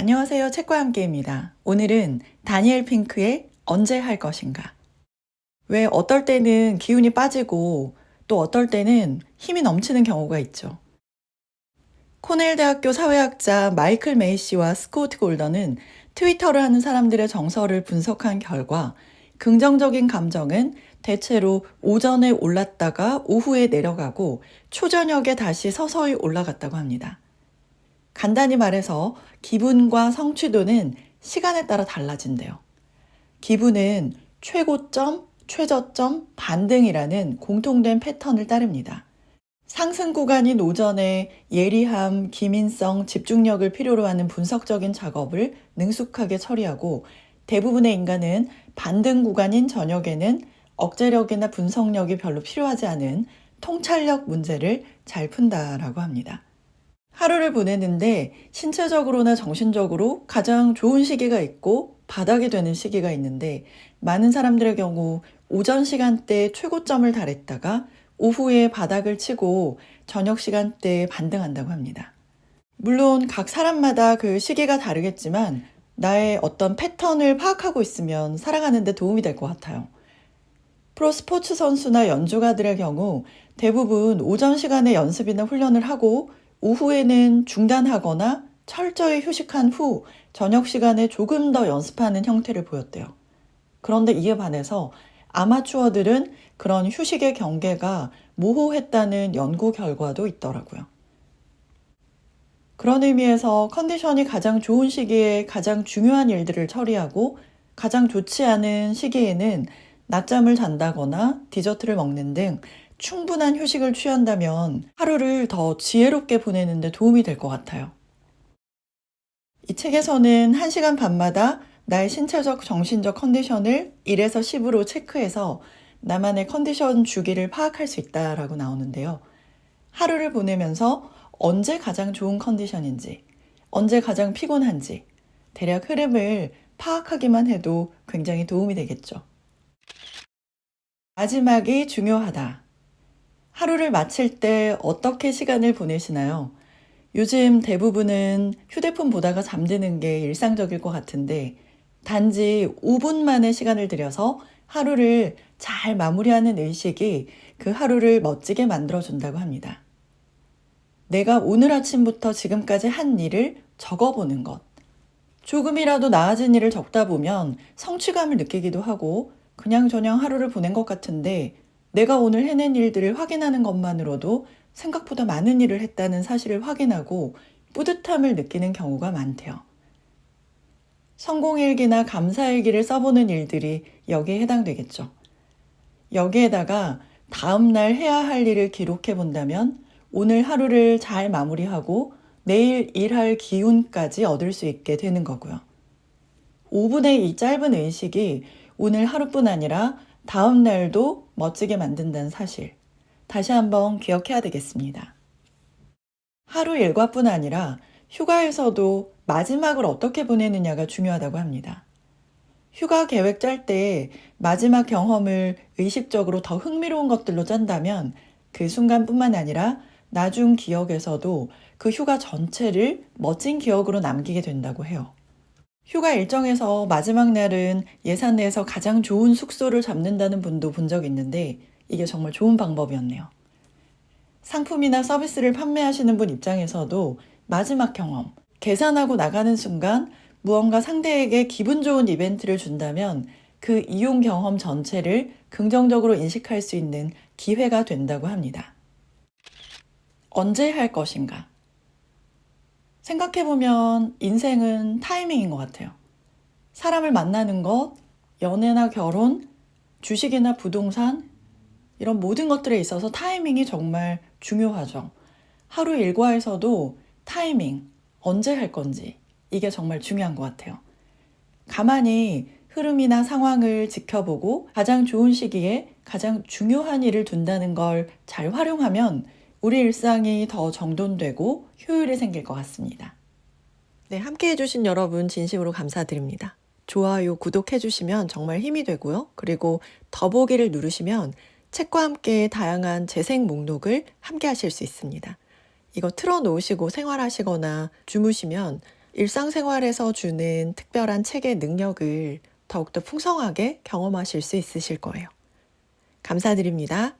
안녕하세요. 책과 함께입니다. 오늘은 다니엘 핑크의 언제 할 것인가. 왜 어떨 때는 기운이 빠지고 또 어떨 때는 힘이 넘치는 경우가 있죠. 코넬 대학교 사회학자 마이클 메이 씨와 스코트 골던은 트위터를 하는 사람들의 정서를 분석한 결과 긍정적인 감정은 대체로 오전에 올랐다가 오후에 내려가고 초저녁에 다시 서서히 올라갔다고 합니다. 간단히 말해서 기분과 성취도는 시간에 따라 달라진대요. 기분은 최고점, 최저점, 반등이라는 공통된 패턴을 따릅니다. 상승 구간인 오전에 예리함, 기민성, 집중력을 필요로 하는 분석적인 작업을 능숙하게 처리하고 대부분의 인간은 반등 구간인 저녁에는 억제력이나 분석력이 별로 필요하지 않은 통찰력 문제를 잘 푼다라고 합니다. 하루를 보내는데 신체적으로나 정신적으로 가장 좋은 시기가 있고 바닥이 되는 시기가 있는데 많은 사람들의 경우 오전 시간대에 최고점을 달했다가 오후에 바닥을 치고 저녁 시간대에 반등한다고 합니다. 물론 각 사람마다 그 시기가 다르겠지만 나의 어떤 패턴을 파악하고 있으면 살아가는데 도움이 될 것 같아요. 프로 스포츠 선수나 연주가들의 경우 대부분 오전 시간에 연습이나 훈련을 하고 오후에는 중단하거나 철저히 휴식한 후 저녁 시간에 조금 더 연습하는 형태를 보였대요. 그런데 이에 반해서 아마추어들은 그런 휴식의 경계가 모호했다는 연구 결과도 있더라고요. 그런 의미에서 컨디션이 가장 좋은 시기에 가장 중요한 일들을 처리하고 가장 좋지 않은 시기에는 낮잠을 잔다거나 디저트를 먹는 등 충분한 휴식을 취한다면 하루를 더 지혜롭게 보내는 데 도움이 될 것 같아요. 이 책에서는 1시간 반마다 나의 신체적, 정신적 컨디션을 1에서 10으로 체크해서 나만의 컨디션 주기를 파악할 수 있다라고 나오는데요. 하루를 보내면서 언제 가장 좋은 컨디션인지, 언제 가장 피곤한지, 대략 흐름을 파악하기만 해도 굉장히 도움이 되겠죠. 마지막이 중요하다. 하루를 마칠 때 어떻게 시간을 보내시나요? 요즘 대부분은 휴대폰 보다가 잠드는 게 일상적일 것 같은데 단지 5분만의 시간을 들여서 하루를 잘 마무리하는 의식이 그 하루를 멋지게 만들어준다고 합니다. 내가 오늘 아침부터 지금까지 한 일을 적어보는 것. 조금이라도 나아진 일을 적다 보면 성취감을 느끼기도 하고 그냥저냥 하루를 보낸 것 같은데 내가 오늘 해낸 일들을 확인하는 것만으로도 생각보다 많은 일을 했다는 사실을 확인하고 뿌듯함을 느끼는 경우가 많대요. 성공일기나 감사일기를 써보는 일들이 여기에 해당되겠죠. 여기에다가 다음날 해야 할 일을 기록해 본다면 오늘 하루를 잘 마무리하고 내일 일할 기운까지 얻을 수 있게 되는 거고요. 5분의 이 짧은 의식이 오늘 하루뿐 아니라 다음 날도 멋지게 만든다는 사실. 다시 한번 기억해야 되겠습니다. 하루 일과뿐 아니라 휴가에서도 마지막을 어떻게 보내느냐가 중요하다고 합니다. 휴가 계획 짤 때 마지막 경험을 의식적으로 더 흥미로운 것들로 짠다면 그 순간뿐만 아니라 나중 기억에서도 그 휴가 전체를 멋진 기억으로 남기게 된다고 해요. 휴가 일정에서 마지막 날은 예산 내에서 가장 좋은 숙소를 잡는다는 분도 본 적 있는데 이게 정말 좋은 방법이었네요. 상품이나 서비스를 판매하시는 분 입장에서도 마지막 경험, 계산하고 나가는 순간 무언가 상대에게 기분 좋은 이벤트를 준다면 그 이용 경험 전체를 긍정적으로 인식할 수 있는 기회가 된다고 합니다. 언제 할 것인가? 생각해보면 인생은 타이밍인 것 같아요. 사람을 만나는 것, 연애나 결혼, 주식이나 부동산, 이런 모든 것들에 있어서 타이밍이 정말 중요하죠. 하루 일과에서도 타이밍, 언제 할 건지, 이게 정말 중요한 것 같아요. 가만히 흐름이나 상황을 지켜보고 가장 좋은 시기에 가장 중요한 일을 둔다는 걸 잘 활용하면 우리 일상이 더 정돈되고 효율이 생길 것 같습니다. 네, 함께 해주신 여러분 진심으로 감사드립니다. 좋아요, 구독해주시면 정말 힘이 되고요. 그리고 더보기를 누르시면 책과 함께 다양한 재생 목록을 함께 하실 수 있습니다. 이거 틀어놓으시고 생활하시거나 주무시면 일상생활에서 주는 특별한 책의 능력을 더욱더 풍성하게 경험하실 수 있으실 거예요. 감사드립니다.